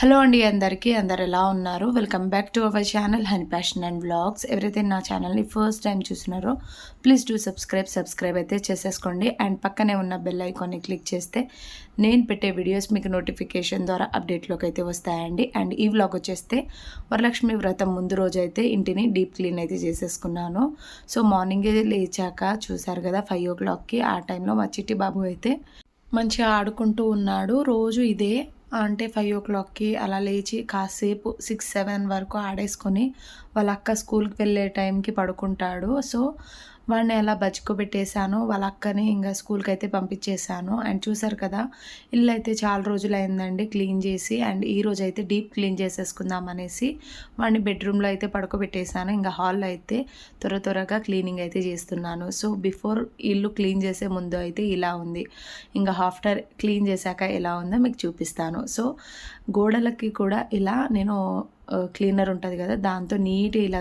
Hello అండి అందరికీ. అందరు ఎలా ఉన్నారు? Welcome back to our channel honey passion and blogs ఎవరైతే నా ఛానల్ని ఫస్ట్ టైం చూస్తున్నారో ప్లీజ్ డూ సబ్స్క్రైబ్ సబ్స్క్రైబ్ అయితే చేసేసుకోండి. అండ్ పక్కనే ఉన్న బెల్ ఐకాన్ని క్లిక్ చేస్తే నేను పెట్టే వీడియోస్ మీకు నోటిఫికేషన్ ద్వారా అప్డేట్లోకి అయితే వస్తాయండి. అండ్ ఈ వ్లాగ్ వచ్చేస్తే వరలక్ష్మి వ్రతం ముందు రోజు అయితే ఇంటిని డీప్ క్లీన్ అయితే చేసేసుకున్నాను. సో మార్నింగే లేచాక చూసారు కదా ఫైవ్ ఓ క్లాక్కి ఆ టైంలో మా చిట్టి బాబు అయితే మంచిగా ఆడుకుంటూ ఉన్నాడు. రోజు ఇదే అంటే ఫైవ్ ఓ క్లాక్కి అలా లేచి కాసేపు సిక్స్ సెవెన్ వరకు ఆడేసుకొని వాళ్ళ అక్క స్కూల్కి వెళ్ళే టైంకి పడుకుంటాడు. సో వాడిని ఎలా బతుకోబెట్టేశాను వాళ్ళ అక్కని ఇంకా స్కూల్కి అయితే పంపించేశాను. అండ్ చూసారు కదా ఇల్లు అయితే చాలా రోజులు అయిందండి క్లీన్ చేసి అండ్ ఈ రోజు అయితే డీప్ క్లీన్ చేసేసుకుందాం అనేసి వాడిని బెడ్రూమ్లో అయితే పడుకోబెట్టేశాను. ఇంకా హాల్లో అయితే త్వర త్వరగా క్లీనింగ్ అయితే చేస్తున్నాను. సో బిఫోర్ ఇల్లు క్లీన్ చేసే ముందు అయితే ఇలా ఉంది. ఇంకా ఆఫ్టర్ క్లీన్ చేశాక ఎలా ఉందో మీకు చూపిస్తాను. సో గోడలకి కూడా ఇలా నేను క్లీనర్ ఉంటుంది కదా దాంతో నీట్గా ఇలా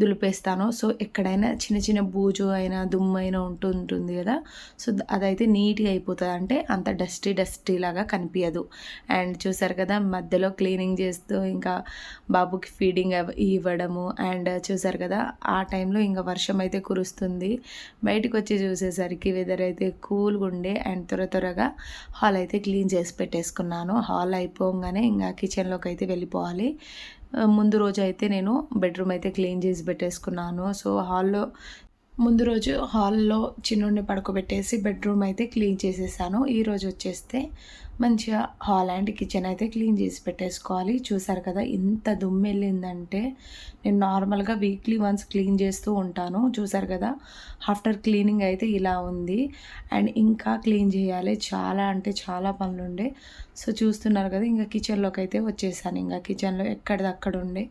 దులిపేస్తాను. సో ఎక్కడైనా చిన్న చిన్న బూజు అయినా దుమ్ము అయినా ఉంటుంటుంది కదా. సో అదైతే నీట్గా అయిపోతుంది. అంటే అంత డస్టీ డస్టీ లాగా కనిపించదు అండ్ చూసారు కదా మధ్యలో క్లీనింగ్ చేస్తూ ఇంకా బాబుకి ఫీడింగ్ ఇవ్వడము. అండ్ చూసారు కదా ఆ టైంలో ఇంకా వర్షం అయితే కురుస్తుంది. బయటకు వచ్చి చూసేసరికి వెదర్ అయితే కూల్గా ఉండే. అండ్ త్వర త్వరగా హాల్ అయితే క్లీన్ చేసి పెట్టేసుకున్నాను. హాల్ అయిపోగానే ఇంకా కిచెన్లోకి అయితే వెళ్ళిపోవాలి. ముందు రోజు అయితే నేను బెడ్రూమ్ అయితే క్లీన్ చేసి పెట్టేసుకున్నాను. సో హాల్లో ముందు రోజు హాల్లో చిన్నుడిని పడుకోబెట్టేసి బెడ్రూమ్ అయితే క్లీన్ చేసేసాను. ఈరోజు వచ్చేస్తే మంచిగా హాల్ అండ్ కిచెన్ అయితే క్లీన్ చేసి పెట్టేసుకోవాలి. చూసారు కదా ఇంత దుమ్మెళ్ళిందంటే నేను నార్మల్గా వీక్లీ వన్స్ క్లీన్ చేస్తూ ఉంటాను. చూసారు కదా ఆఫ్టర్ క్లీనింగ్ అయితే ఇలా ఉంది. అండ్ ఇంకా క్లీన్ చేయాలి. చాలా అంటే చాలా పనులు ఉండే సో చూస్తున్నారు కదా ఇంకా కిచెన్లోకి అయితే వచ్చేసాను. ఇంకా కిచెన్లో ఎక్కడిదక్కడ ఉండే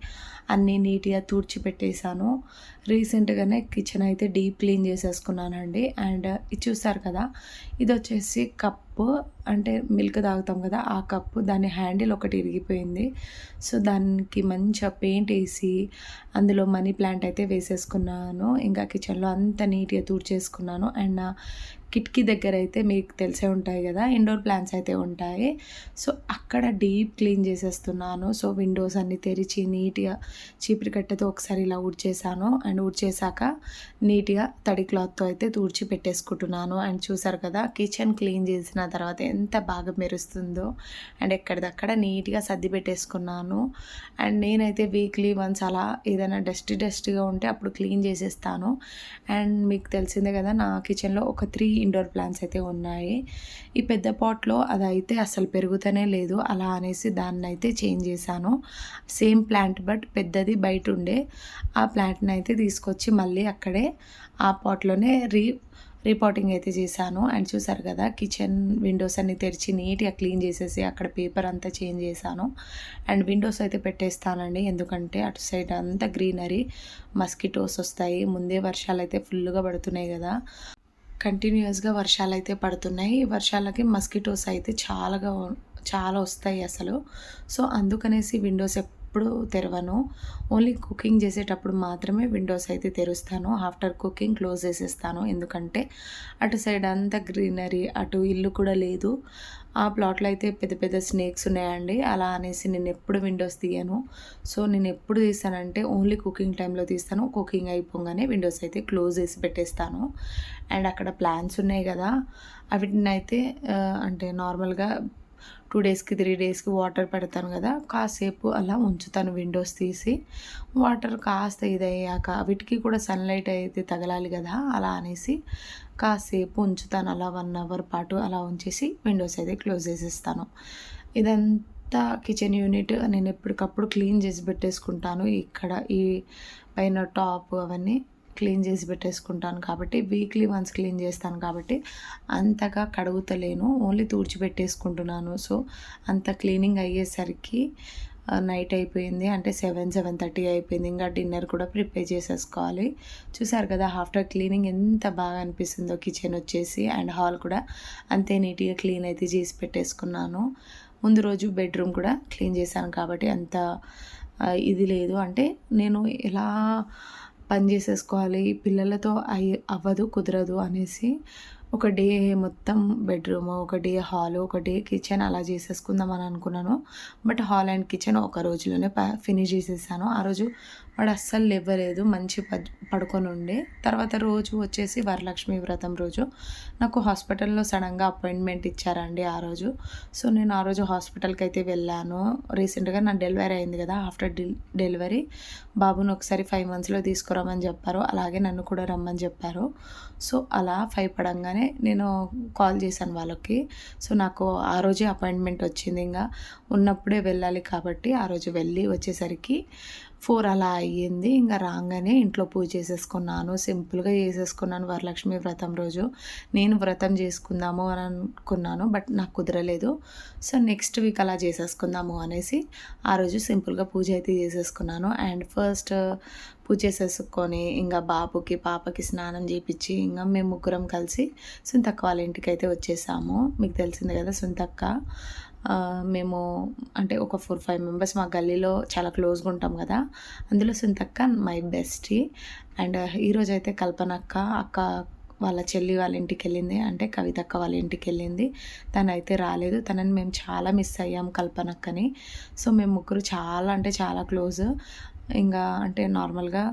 అన్నీ నీట్గా తూడ్చి పెట్టేశాను రీసెంట్గానే కిచెన్ అయితే డీప్ క్లీన్ చేసేసుకున్నానండి. అండ్ ఇది చూసారు కదా ఇది వచ్చేసి కప్పు అంటే మిల్క్ తాగుతాం కదా ఆ కప్పు దాని హ్యాండిల్ ఒకటి ఇరిగిపోయింది. సో దానికి మంచిగా పెయింట్ వేసి అందులో మనీ ప్లాంట్ అయితే వేసేసుకున్నాను. ఇంకా కిచెన్లో అంత నీట్గా తూడ్చేసుకున్నాను. అండ్ నా కిటికీ దగ్గర అయితే మీకు తెలిసే ఉంటాయి కదా ఇండోర్ ప్లాంట్స్ అయితే ఉంటాయి. సో అక్కడ డీప్ క్లీన్ చేసేస్తున్నాను. సో విండోస్ అన్నీ తెరిచి నీట్గా చీపిరి కట్టతో ఒకసారి ఇలా ఊడ్చేసాను. అండ్ ఊడ్చేసాక నీట్గా తడి క్లాత్తో అయితే తూడ్చి పెట్టేసుకుంటున్నాను. అండ్ చూసారు కదా కిచెన్ క్లీన్ చేసిన తర్వాత ఎంత బాగా మెరుస్తుందో. అండ్ ఎక్కడిదక్కడ నీట్గా సర్ది పెట్టేసుకున్నాను. అండ్ నేనైతే వీక్లీ వన్స్ అలా ఏదైనా డస్ట్ డస్ట్గా ఉంటే అప్పుడు క్లీన్ చేసేస్తాను. అండ్ మీకు తెలిసిందే కదా నా కిచెన్లో ఒక త్రీ ఇండోర్ ప్లాంట్స్ అయితే ఉన్నాయి. ఈ పెద్ద పాట్లో అది అయితే అసలు పెరుగుతూనే లేదు. అలా అనేసి దాన్ని అయితే చేంజ్ చేశాను. సేమ్ ప్లాంట్ బట్ పెద్దది బయట ఉండే. ఆ ప్లాంట్ని అయితే తీసుకొచ్చి మళ్ళీ అక్కడే ఆ పాట్లోనే రీ రిపోర్టింగ్ అయితే చేశాను. అండ్ చూసారు కదా కిచెన్ విండోస్ అన్ని తెరిచి నీట్గా క్లీన్ చేసేసి అక్కడ పేపర్ అంతా చేంజ్ చేశాను. అండ్ విండోస్ అయితే పెట్టేస్తానండి. ఎందుకంటే అటు సైడ్ అంతా గ్రీనరీ మస్కిటోస్ వస్తాయి. ముందే వర్షాలు అయితే ఫుల్గా పడుతున్నాయి కదా. కంటిన్యూస్గా వర్షాలు అయితే పడుతున్నాయి. వర్షాలకి మస్కిటోస్ అయితే చాలాగా చాలా వస్తాయి అసలు. సో అందుకనేసి విండోస్ ఎప్పుడు తెరవను. ఓన్లీ కుకింగ్ చేసేటప్పుడు మాత్రమే విండోస్ అయితే తెరుస్తాను. ఆఫ్టర్ కుకింగ్ క్లోజ్ చేసేస్తాను. ఎందుకంటే అటు సైడ్ అంతా గ్రీనరీ అటు ఇల్లు కూడా లేదు. ఆ ప్లాట్లో అయితే పెద్ద పెద్ద స్నేక్స్ ఉన్నాయండి. అలా అనేసి నేను ఎప్పుడు విండోస్ తీయను. సో నేను ఎప్పుడు తీస్తానంటే ఓన్లీ కుకింగ్ టైంలో తీస్తాను. కుకింగ్ అయిపోగానే విండోస్ అయితే క్లోజ్ చేసి పెట్టేస్తాను. అండ్ అక్కడ ప్లాన్స్ ఉన్నాయి కదా. వాటిని అయితే అంటే నార్మల్గా టూ డేస్కి త్రీ డేస్కి వాటర్ పెడతాను కదా కాసేపు అలా ఉంచుతాను విండోస్ తీసి. వాటర్ కాస్త ఇదయ్యాక వీటికి కూడా సన్లైట్ అయితే తగలాలి కదా అలా అనేసి కాసేపు ఉంచుతాను. అలా వన్ అవర్ పాటు అలా ఉంచేసి విండోస్ అయితే క్లోజ్ చేసేస్తాను. ఇదంతా కిచెన్ యూనిట్ నేను ఎప్పటికప్పుడు క్లీన్ చేసి పెట్టేసుకుంటాను. ఇక్కడ ఈ పైన టాప్ అవన్నీ క్లీన్ చేసి పెట్టేసుకుంటాను కాబట్టి వీక్లీ వన్స్ క్లీన్ చేస్తాను కాబట్టి అంతగా కడుగుతలేను ఓన్లీ తూడ్చి పెట్టేసుకుంటున్నాను. సో అంత క్లీనింగ్ అయ్యేసరికి నైట్ అయిపోయింది. అంటే సెవెన్ సెవెన్ థర్టీ అయిపోయింది. ఇంకా డిన్నర్ కూడా ప్రిపేర్ చేసేసుకోవాలి. చూసారు కదా ఆఫ్టర్ క్లీనింగ్ ఎంత బాగా అనిపిస్తుందో కిచెన్ వచ్చేసి అండ్ హాల్ కూడా అంతే నీట్గా క్లీన్ అయితే చేసి పెట్టేసుకున్నాను. ముందు రోజు బెడ్రూమ్ కూడా క్లీన్ చేశాను కాబట్టి అంత ఇది లేదు. అంటే నేను ఎలా పని చేసేసుకోవాలి పిల్లలతో అయ్యి అవ్వదు కుదరదు అనేసి ఒక డే మొత్తం బెడ్రూమ్ ఒక డే హాల్ ఒక డే కిచెన్ అలా చేసేసుకుందాం అని అనుకున్నాను. బట్ హాల్ అండ్ కిచెన్ ఒక రోజులోనే ఫినిష్ చేసేసాను. ఆ రోజు వాడు అస్సలు ఇవ్వలేదు మంచి పడుకొని ఉండే. తర్వాత రోజు వచ్చేసి వరలక్ష్మి వ్రతం రోజు. నాకు హాస్పిటల్లో సడన్గా అపాయింట్మెంట్ ఇచ్చారండి ఆ రోజు. సో నేను ఆ రోజు హాస్పిటల్కి అయితే వెళ్ళాను. రీసెంట్గా నా డెలివరీ అయింది కదా ఆఫ్టర్ డెలివరీ. బాబుని ఒకసారి ఫైవ్ మంత్స్లో తీసుకురామని చెప్పారు. అలాగే నన్ను కూడా రమ్మని చెప్పారు. సో అలా ఫైవ్ పడంగానే నేను కాల్ చేశాను వాళ్ళకి. సో నాకు ఆ రోజే అపాయింట్మెంట్ వచ్చింది. ఇంకా ఉన్నప్పుడే వెళ్ళాలి కాబట్టి ఆ రోజు వెళ్ళి వచ్చేసరికి ఫోర్ అలా అయ్యింది. ఇంకా రాగానే ఇంట్లో పూజ చేసేసుకున్నాను. సింపుల్గా చేసేసుకున్నాను వరలక్ష్మి వ్రతం రోజు. నేను వ్రతం చేసుకుందాము అని అనుకున్నాను బట్ నాకు కుదరలేదు. సో నెక్స్ట్ వీక్ అలా చేసేసుకుందాము అనేసి ఆ రోజు సింపుల్గా పూజ అయితే చేసేసుకున్నాను. అండ్ ఫస్ట్ పూజ చేసేసుకొని ఇంకా బాబుకి పాపకి స్నానం చేయించి ఇంకా మేము ముగ్గురం కలిసి సుంతక్క వాళ్ళ ఇంటికి అయితే వచ్చేసాము. మీకు తెలిసింది కదా సుంతక్క. మేము అంటే ఒక ఫోర్ ఫైవ్ మెంబర్స్ మా గల్లీలో చాలా క్లోజ్గా ఉంటాం కదా. అందులో సుంతక్క మై బెస్టీ. అండ్ ఈరోజు అయితే కల్పనక్క అక్క వాళ్ళ చెల్లి వాళ్ళ ఇంటికి వెళ్ళింది. అంటే కవితక్క వాళ్ళ ఇంటికి వెళ్ళింది. తను అయితే రాలేదు. తనని మేము చాలా మిస్ అయ్యాం కల్పనక్కని. సో మేము ముగ్గురు చాలా అంటే చాలా క్లోజ్. ఇంకా అంటే నార్మల్గా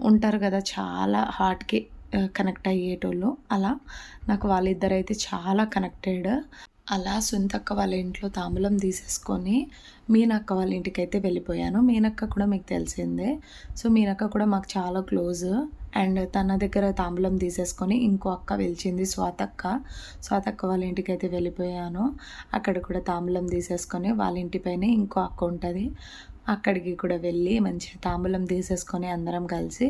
ఉంటారు కదా చాలా హార్ట్కి కనెక్ట్ అయ్యేటోళ్ళు. అలా నాకు వాళ్ళిద్దరైతే చాలా కనెక్టెడ్. అలా సుంతక్క వాళ్ళ ఇంట్లో తాంబూలం తీసేసుకొని మీనక్క వాళ్ళ ఇంటికి అయితే వెళ్ళిపోయాను. మీనక్క కూడా మీకు తెలిసిందే. సో మీనక్క కూడా మాకు చాలా క్లోజ్. అండ్ తన దగ్గర తాంబూలం తీసేసుకొని ఇంకో అక్క పిలిచింది స్వాతక్క. స్వాతక్క వాళ్ళ ఇంటికి అయితే వెళ్ళిపోయాను. అక్కడ కూడా తాంబూలం తీసేసుకొని వాళ్ళ ఇంటిపైనే ఇంకో అక్క ఉంటుంది. అక్కడికి కూడా వెళ్ళి మంచిగా తాంబూలం తీసేసుకొని అందరం కలిసి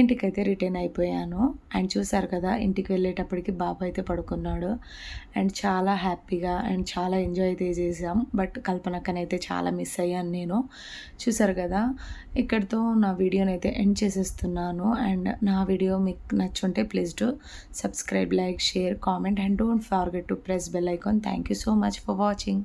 ఇంటికైతే రిటర్న్ అయిపోయాను. అండ్ చూసారు కదా ఇంటికి వెళ్ళేటప్పటికి బాబు అయితే పడుకున్నాడు. అండ్ చాలా హ్యాపీగా అండ్ చాలా ఎంజాయ్ అయితే చేసాం బట్ అయితే చాలా మిస్ అయ్యాను నేను. చూసారు కదా ఇక్కడితో నా వీడియోని అయితే ఎండ్ చేసేస్తున్నాను. అండ్ నా వీడియో మీకు నచ్చుంటే please to subscribe like share comment and don't forget to press bell icon. Thank you so much for watching.